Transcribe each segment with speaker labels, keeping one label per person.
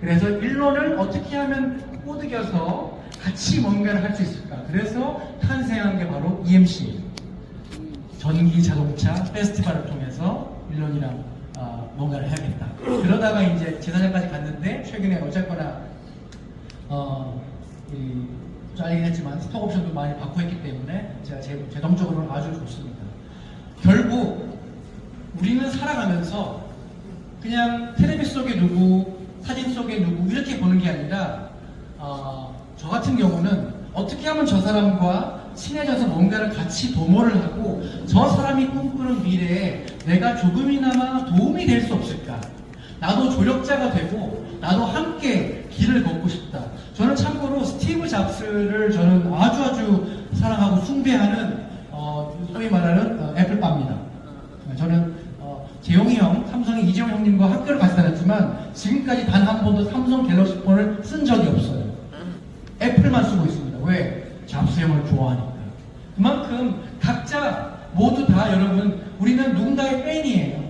Speaker 1: 그래서 일론을 어떻게 하면 꼬드겨서 같이 뭔가를 할 수 있을까? 그래서 탄생한 게 바로 EMC 전기 자동차 페스티벌을 통해서 일론이랑 어, 뭔가를 해야겠다. 그러다가 이제 제사장까지 갔는데 최근에 어쨌거나 어, 이, 잘리긴 했지만 스톡 옵션도 많이 받고 했기 때문에 제가 제, 재정적으로는 아주 좋습니다. 결국 우리는 살아가면서 그냥 텔레비 속에 누구, 사진 속에 누구 이렇게 보는 게 아니라 어, 저 같은 경우는 어떻게 하면 저 사람과 친해져서 뭔가를 같이 도모를 하고 저 사람이 꿈꾸는 미래에 내가 조금이나마 도움이 될 수 없을까? 나도 조력자가 되고 나도 함께 길을 걷고 싶다. 저는 참고로 스티브 잡스를 저는 아주 아주 사랑하고 숭배하는 어, 소위 말하는 어, 애플바입니다. 저는 어, 재용이 형, 삼성의 이재용 형님과 학교를 같이 다녔지만 지금까지 단 한 번도 삼성 갤럭시 폰을 쓴 적이 없어요. 애플만 쓰고 있습니다. 왜? 잡스 형을 좋아하니까. 그만큼 각자 모두 다 여러분 우리는 누군가의 팬이에요.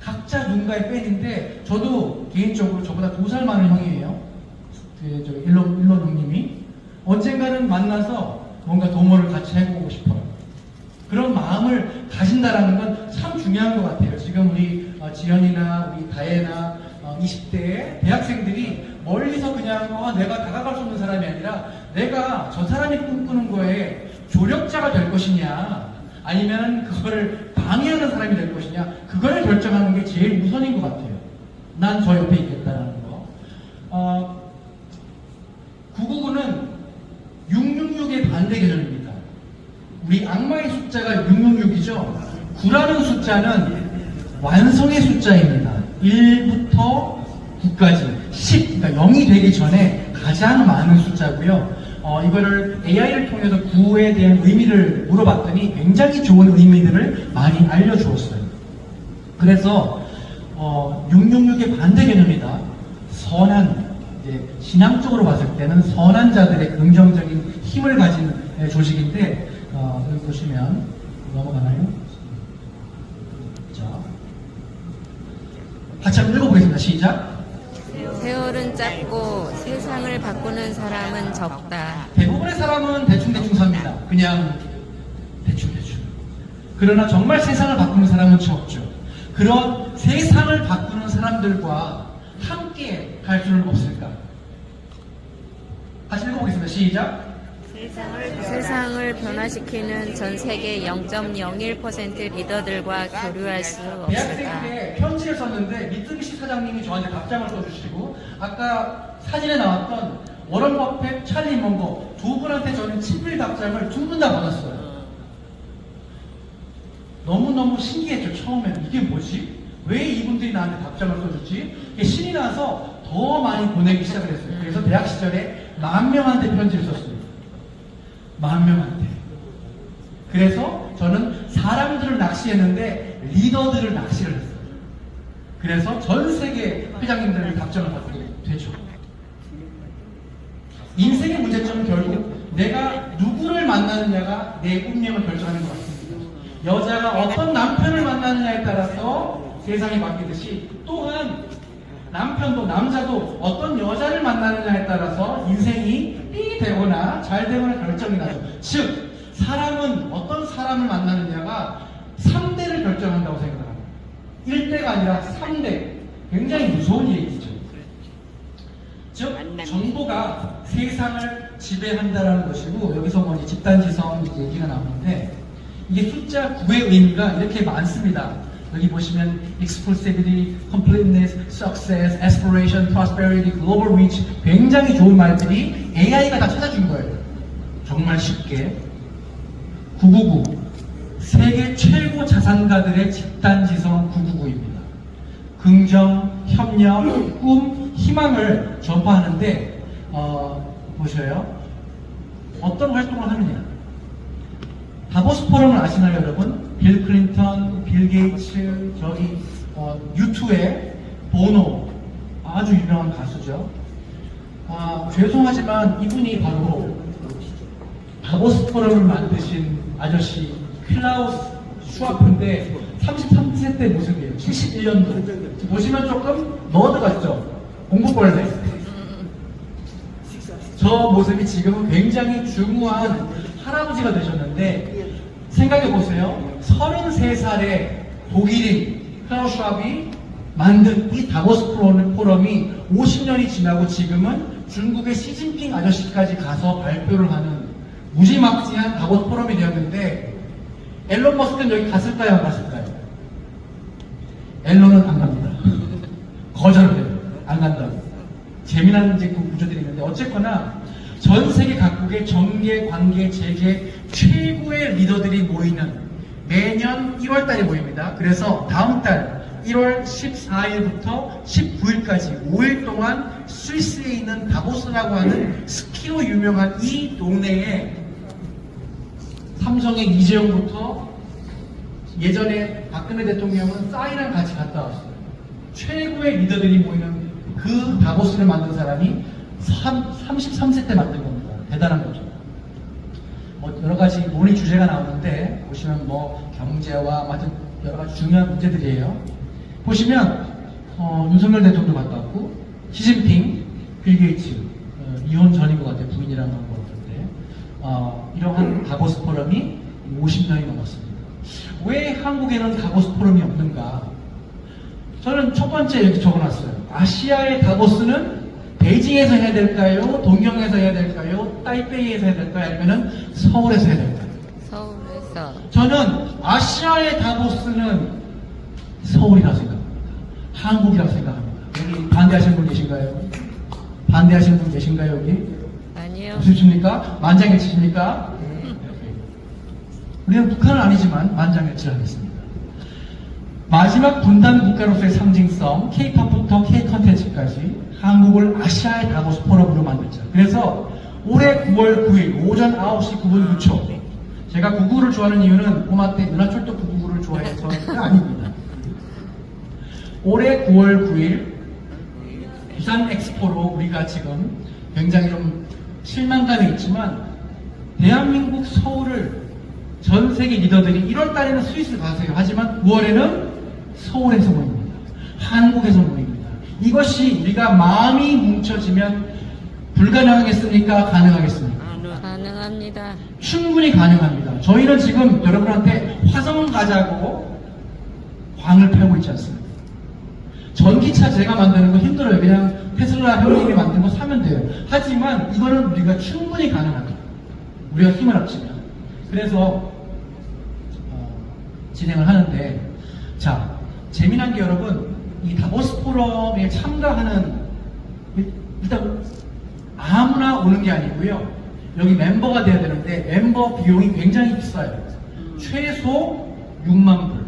Speaker 1: 각자 누군가의 팬인데 저도 개인적으로 저보다 두 살 많은 형이에요. 그, 저 일론 일론 형님이 언젠가는 만나서 뭔가 도모를 같이 해보고 싶어요. 그런 마음을 가진다라는 건 참 중요한 것 같아요. 지금 우리 어, 지연이나 우리 다혜나 어, 20대의 대학생들이 멀리서 그냥 어, 내가 다가갈 수 없는 사람이 아니라 내가 저 사람이 꿈꾸는 거에 조력자가 될 것이냐 아니면 그거를 방해하는 사람이 될 것이냐 그걸 결정하는 게 제일 우선인 것 같아요. 난 저 옆에 있겠다라는 거. 어, 999는 666의 반대 개념입니다. 우리 악마의 숫자가 666이죠. 9라는 숫자는 완성의 숫자입니다. 1부터 9까지 10, 그러니까 0이 되기 전에 가장 많은 숫자고요. 어, 이거를 AI를 통해서 9에 대한 의미를 물어봤더니 굉장히 좋은 의미들을 많이 알려주었어요. 그래서 어, 666의 반대 개념이다. 선한 신앙적으로 봤을 때는 선한 자들의 긍정적인 힘을 가진 예, 조직인데 어, 여기 보시면 넘어가나요? 자, 같이 한번 읽어보겠습니다. 시작.
Speaker 2: 세월은 짧고 세상을 바꾸는 사람은 적다.
Speaker 1: 대부분의 사람은 대충대충 삽니다. 그냥 대충대충. 그러나 정말 세상을 바꾸는 사람은 적죠. 그런 세상을 바꾸는 사람들과 함께 갈 수는 없을까? 같이 읽어보겠습니다. 시작.
Speaker 2: 세상을 변화시키는 전 세계 0.01% 리더들과 교류할 수
Speaker 1: 대학생
Speaker 2: 없을까?
Speaker 1: 때 편지를 썼는데 미쓰비시 사장님이 저한테 답장을 써주시고 아까 사진에 나왔던 워런 버핏, 찰리 몽고 두 분한테 저는 친필 답장을 두 분 다 받았어요. 너무너무 신기했죠, 처음에는. 이게 뭐지? 왜 이분들이 나한테 답장을? 이게 신이 나서 더 많이 보내기 시작을 했어요. 그래서 대학 시절에 만 명한테 편지를 썼습니다. 만 명한테. 그래서 저는 사람들을 낚시했는데 리더들을 낚시를 했어요. 그래서 전 세계 회장님들의 답장을 받게 되죠. 인생의 문제점은 결국 내가 누구를 만나느냐가 내 운명을 결정하는 것 같습니다. 여자가 어떤 남편을 만나느냐에 따라서 세상이 바뀌듯이 또한 남편도 남자도 어떤 여자를 만나느냐에 따라서 인생이 삐 되거나 잘 되거나 결정이 나죠. 즉 사람은 어떤 사람을 만나느냐가 3대를 결정한다고 생각합니다. 1대가 아니라 3대. 굉장히 무서운 얘기죠. 즉 정보가 세상을 지배한다라는 것이고 여기서 뭐 집단지성 얘기가 나오는데 이게 숫자 9의 의미가 이렇게 많습니다. 여기 보시면 exclusivity, completeness, success, aspiration, prosperity, global reach 굉장히 좋은 말들이 AI가 다 찾아준 거예요. 정말 쉽게 999 세계 최고 자산가들의 집단지성 999입니다. 긍정, 협력, 꿈, 희망을 전파하는데 어, 보셔요. 어떤 활동을 하느냐? 다보스 포럼을 아시나요, 여러분? 빌 클린턴, 빌 게이츠, 저기 어, 유투의 보노 아주 유명한 가수죠. 아, 죄송하지만 이분이 바로 다보스 포럼을 만드신 아저씨 클라우스 슈와프인데 33세 때 모습이에요. 71년도. 보시면 조금 너드 같죠? 공부 바퀴벌레. 저 모습이 지금은 굉장히 중후한 할아버지가 되셨는데 생각해 보세요. 33살의 독일인 클라우스 왑이 만든 이 다보스 포럼- 포럼이 50년이 지나고 지금은 중국의 시진핑 아저씨까지 가서 발표를 하는 무지막지한 다보스 포럼이 되었는데 앨런 머스크는 여기 갔을까요? 안 갔을까요? 앨런은 안 갑니다. 거절을 해요. 안 간다. 재미난 이제 그 구조들이 있는데 어쨌거나 전 세계 각국의 정계, 관계, 재계 최고의 리더들이 모이는 매년 1월 달에 모입니다. 그래서 다음 달 1월 14일부터 19일까지 5일 동안 스위스에 있는 다보스라고 하는 스키로 유명한 이 동네에 삼성의 이재용부터 예전에 박근혜 대통령은 싸이랑 같이 갔다 왔어요. 최고의 리더들이 모이는 그 다보스를 만든 사람이 33세 때 만든 겁니다. 대단한 거죠. 뭐 여러 가지 논의 주제가 나오는데 보시면 뭐 경제와 맞은 여러 가지 중요한 문제들이에요. 보시면 어, 윤석열 대통령도 갔다 왔고 시진핑, 빌 게이츠 어, 이혼 전인 것 같아요. 부인이랑 한것 같은데 어, 이러한 다보스 포럼이 50년이 넘었습니다. 왜 한국에는 다보스 포럼이 없는가? 저는 첫 번째 여기 적어놨어요. 아시아의 다보스는 베이징에서 해야 될까요? 동경에서 해야 될까요? 타이페이에서 해야 될까요? 아니면 서울에서 해야 될까요?
Speaker 2: 서울에서
Speaker 1: 저는 아시아의 다보스는 서울이라고 생각합니다. 한국이라고 생각합니다. 여기 반대하시는 분 계신가요? 반대하시는 분 계신가요, 여기?
Speaker 2: 아니요.
Speaker 1: 없으십니까? 만장일치십니까? 우리는 북한은 아니지만 만장일치를 하겠습니다. 마지막 분단 국가로서의 상징성, K-팝부터 K-컨텐츠까지 한국을 아시아의 다보스 포럼으로 만들자. 그래서 올해 9월 9일 오전 9시 9분 6초 제가 99를 좋아하는 이유는 꼬마 때 은하철도 99를 좋아해서가 아닙니다. 올해 9월 9일 부산 엑스포로 우리가 지금 굉장히 좀 실망감이 있지만 대한민국 서울을 전 세계 리더들이 1월 달에는 스위스 가세요. 하지만 9월에는 서울에서 모입니다. 한국에서 모입니다. 이것이 우리가 마음이 뭉쳐지면 불가능하겠습니까? 가능하겠습니까?
Speaker 2: 가능합니다.
Speaker 1: 충분히 가능합니다. 저희는 지금 여러분한테 화성 가자고 광을 팔고 있지 않습니다. 전기차 제가 만드는 거 힘들어요. 그냥 테슬라 형님이 만든 거 사면 돼요. 하지만 이거는 우리가 충분히 가능합니다. 우리가 힘을 합치면. 그래서 어, 진행을 하는데 자 재미난 게 여러분 이 다보스 포럼에 참가하는 일단 아무나 오는 게 아니고요. 여기 멤버가 돼야 되는데 멤버 비용이 굉장히 비싸요. 최소 6만 불.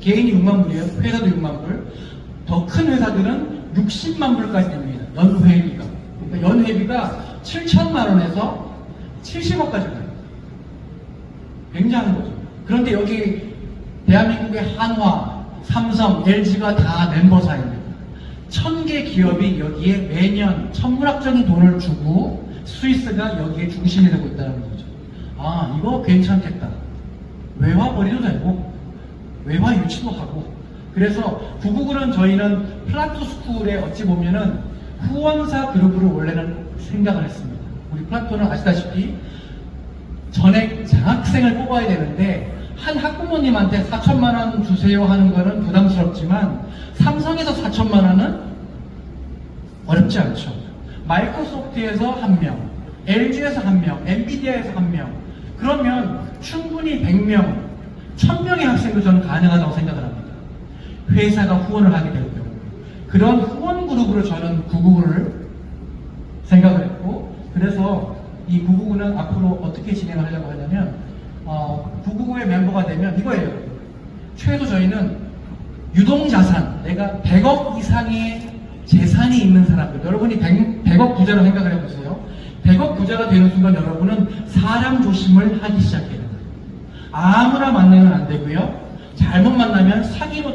Speaker 1: 개인이 6만 불이에요. 회사도 6만 불. 더 큰 회사들은 60만 불까지 됩니다. 연회비가. 그러니까 연회비가 7천만 원에서 70억까지 가요. 굉장한 거죠. 그런데 여기 대한민국의 한화, 삼성, LG가 다 멤버사입니다. 천 개 기업이 여기에 매년 천문학적인 돈을 주고 스위스가 여기에 중심이 되고 있다는 거죠. 아, 이거 괜찮겠다. 외화 벌이도 되고, 외화 유치도 하고. 그래서 구구글은 저희는 플라토 스쿨에 어찌 보면은 후원사 그룹으로 원래는 생각을 했습니다. 우리 플라토는 아시다시피 전액 장학생을 뽑아야 되는데 한 학부모님한테 4천만 원 주세요 하는 거는 부담스럽지만 삼성에서 4천만 원은 어렵지 않죠. 마이크로소프트에서 한 명, LG에서 한 명, 엔비디아에서 한 명. 그러면 충분히 100명, 1000명의 학생도 저는 가능하다고 생각을 합니다. 회사가 후원을 하게 될 경우. 그런 후원 그룹으로 저는 구구를 생각을 했고, 그래서 이 구구구는 앞으로 어떻게 진행을 하려고 하냐면, 어, 구구구의 멤버가 되면 이거예요. 최소 저희는 유동자산, 내가 100억 이상의 재산이 있는 사람들, 여러분이 100, 100억 부자로 생각을 해보세요. 100억 부자가 되는 순간 여러분은 사람 조심을 하기 시작해야 돼요. 아무나 만나면 안 되고요. 잘못 만나면 사기로,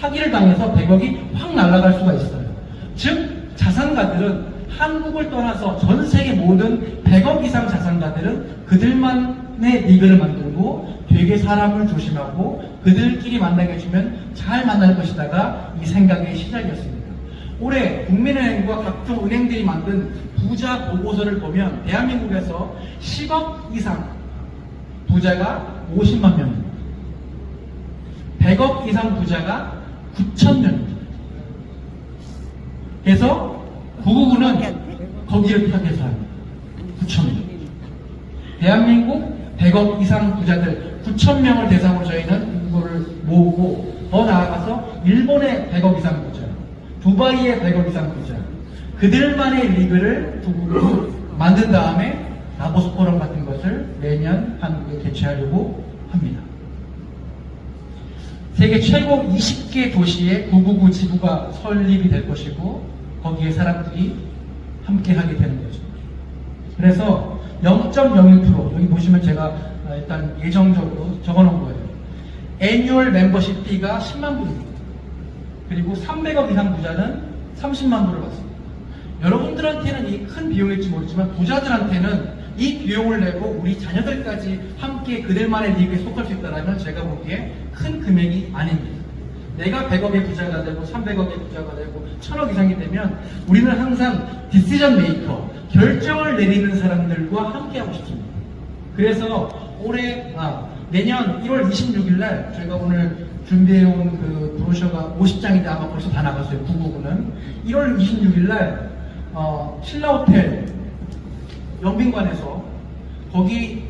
Speaker 1: 사기를 당해서 100억이 확 날아갈 수가 있어요. 즉, 자산가들은 한국을 떠나서 전 세계 모든 100억 이상 자산가들은 그들만 의 리그를 만들고 되게 사람을 조심하고 그들끼리 만나게 해주면 잘 만날 것이다가 이 생각의 시작이었습니다. 올해 국민은행과 각종 은행들이 만든 부자 보고서를 보면 대한민국에서 10억 이상 부자가 50만 명입니다. 100억 이상 부자가 9천 명입니다. 그래서 999는 거기를 타겟해서 합니다. 9천 명. 대한민국 100억 이상 부자들 9천 명을 대상으로 저희는 이거를 모으고 더 나아가서 일본의 100억 이상 부자, 두바이의 100억 이상 부자, 그들만의 리그를 두고 만든 다음에 다보스 포럼 같은 것을 매년 한국에 개최하려고 합니다. 세계 최고 20개 도시에 999 지부가 설립이 될 것이고 거기에 사람들이 함께 하게 되는 거죠. 그래서 0.01% 여기 보시면 제가 어, 일단 예정적으로 적어놓은 거예요. 애뉴얼 멤버십 피가 10만 불입니다. 그리고 300억 이상 부자는 30만 불을 받습니다. 여러분들한테는 이 큰 비용일지 모르지만 부자들한테는 이 비용을 내고 우리 자녀들까지 함께 그들만의 리그에 속할 수 있다면 제가 보기에 큰 금액이 아닙니다. 내가 100억의 부자가 되고 300억의 부자가 되고 1000억 이상이 되면 우리는 항상 디시전 메이커, 결정을 내리는 사람들과 함께 하고 싶습니다. 그래서 올해, 아, 내년 1월 26일 날 저희가 오늘 준비해온 그 브로셔가 50장인데 아마 벌써 다 나갔어요. 999는. 1월 26일 날, 어, 신라호텔 영빈관에서 거기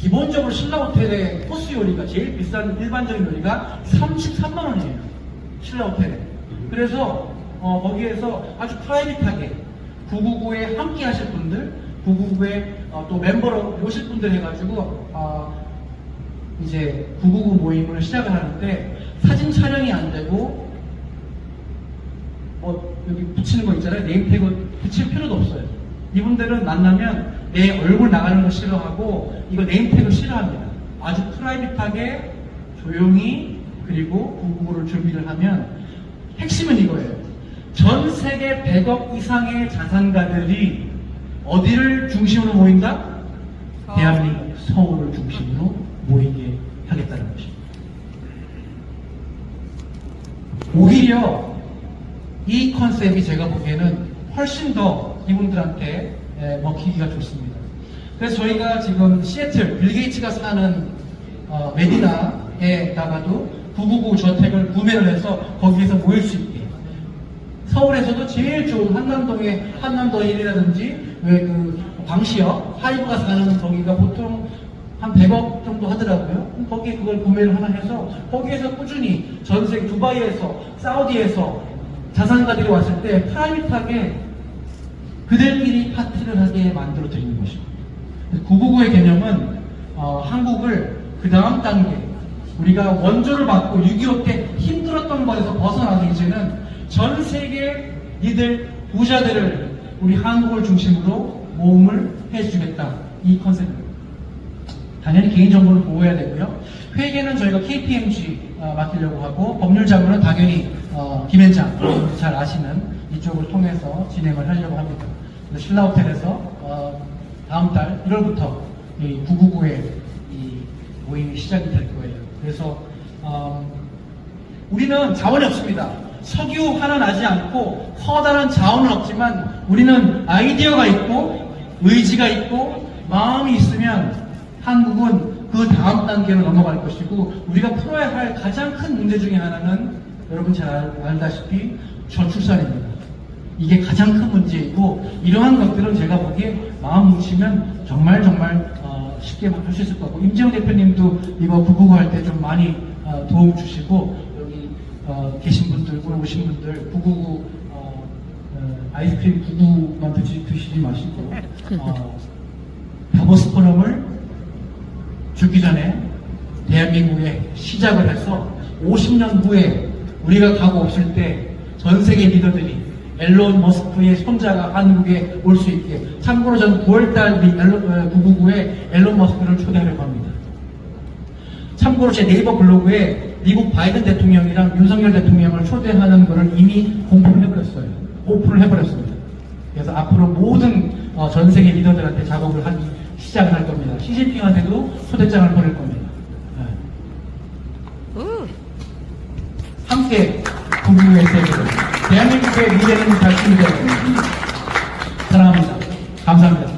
Speaker 1: 기본적으로 신라호텔의 코스 요리가 제일 비싼 일반적인 요리가 33만 원이에요. 신라호텔에. 그래서 어, 거기에서 아주 프라이빗하게 999에 함께 하실 분들, 999에 어, 또 멤버로 오실 분들 해가지고 어, 이제 999 모임을 시작을 하는데 사진 촬영이 안 되고 뭐 여기 붙이는 거 있잖아요. 네임태그 붙일 필요도 없어요. 이분들은 만나면 내 얼굴 나가는 거 싫어하고 이거 네임태그 싫어합니다. 아주 프라이빗하게 조용히 그리고 999를 준비를 하면 핵심은 이거예요. 전 세계 100억 이상의 자산가들이 어디를 중심으로 모인다? 대한민국 서울을 중심으로 모이게 하겠다는 것입니다. 오히려 이 컨셉이 제가 보기에는 훨씬 더 이분들한테 에, 먹히기가 좋습니다. 그래서 저희가 지금 시애틀 빌 게이츠가 사는 어, 메디나에다가도 999 저택을 구매를 해서 거기에서 모일 수 있게 서울에서도 제일 좋은 한남동의 한남동 1이라든지 왜 그 광시역 하이브가 사는 거기가 보통 한 100억 정도 하더라고요. 거기에 그걸 구매를 하나 해서 거기에서 꾸준히 전 세계 두바이에서 사우디에서 자산가들이 왔을 때 프라이빗하게 그들끼리 파티를 하게 만들어 드리는 것입니다. 999의 개념은 어, 한국을 그 다음 단계 우리가 원조를 받고 6.25 때 힘들었던 거에서 벗어나서 이제는 전 세계 이들 부자들을 우리 한국을 중심으로 모험을 해주겠다 이 컨셉입니다. 당연히 개인정보를 보호해야 되고요. 회계는 저희가 KPMG 어, 맡기려고 하고 법률 자문은 당연히 어, 김현장 잘 아시는 이쪽을 통해서 진행을 하려고 합니다. 그래서 신라 호텔에서 어, 다음 달 1월부터 이 999의 이 모임이 시작이 될 거예요. 그래서 어, 우리는 자원이 없습니다. 석유 하나 나지 않고 커다란 자원은 없지만 우리는 아이디어가 있고 의지가 있고 마음이 있으면 한국은 그 다음 단계로 넘어갈 것이고 우리가 풀어야 할 가장 큰 문제 중에 하나는 여러분 잘 알- 알다시피 저출산입니다. 이게 가장 큰 문제이고 이러한 것들은 제가 보기에 마음 뭉치면 정말 정말 어, 쉽게 할 수 있을 것 같고 임재훈 대표님도 이거 999할때 좀 많이 어, 도움 주시고 여기 어, 계신 분들 오늘 오신 분들 999 어, 어, 아이스크림 99만 드시, 드시지 마시고 어, 다보스 포럼을 죽기 전에 대한민국에 시작을 해서 50년 후에 우리가 가고 없을 때 전 세계 리더들이 앨런 머스크의 손자가 한국에 올 수 있게 참고로 저는 9월달 999에 앨런 머스크를 초대하려고 합니다. 참고로 제 네이버 블로그에 미국 바이든 대통령이랑 윤석열 대통령을 초대하는 것을 이미 공표를 해버렸어요. 오픈을 해버렸습니다. 그래서 앞으로 모든 어, 전 세계 리더들한테 작업을 하기 시작을 할 겁니다. 시진핑한테도 초대장을 보낼 겁니다. 네.
Speaker 2: 우!
Speaker 1: 함께 국민의 세계를 대한민국의 미래는 밝힙니다. 사랑합니다. 감사합니다.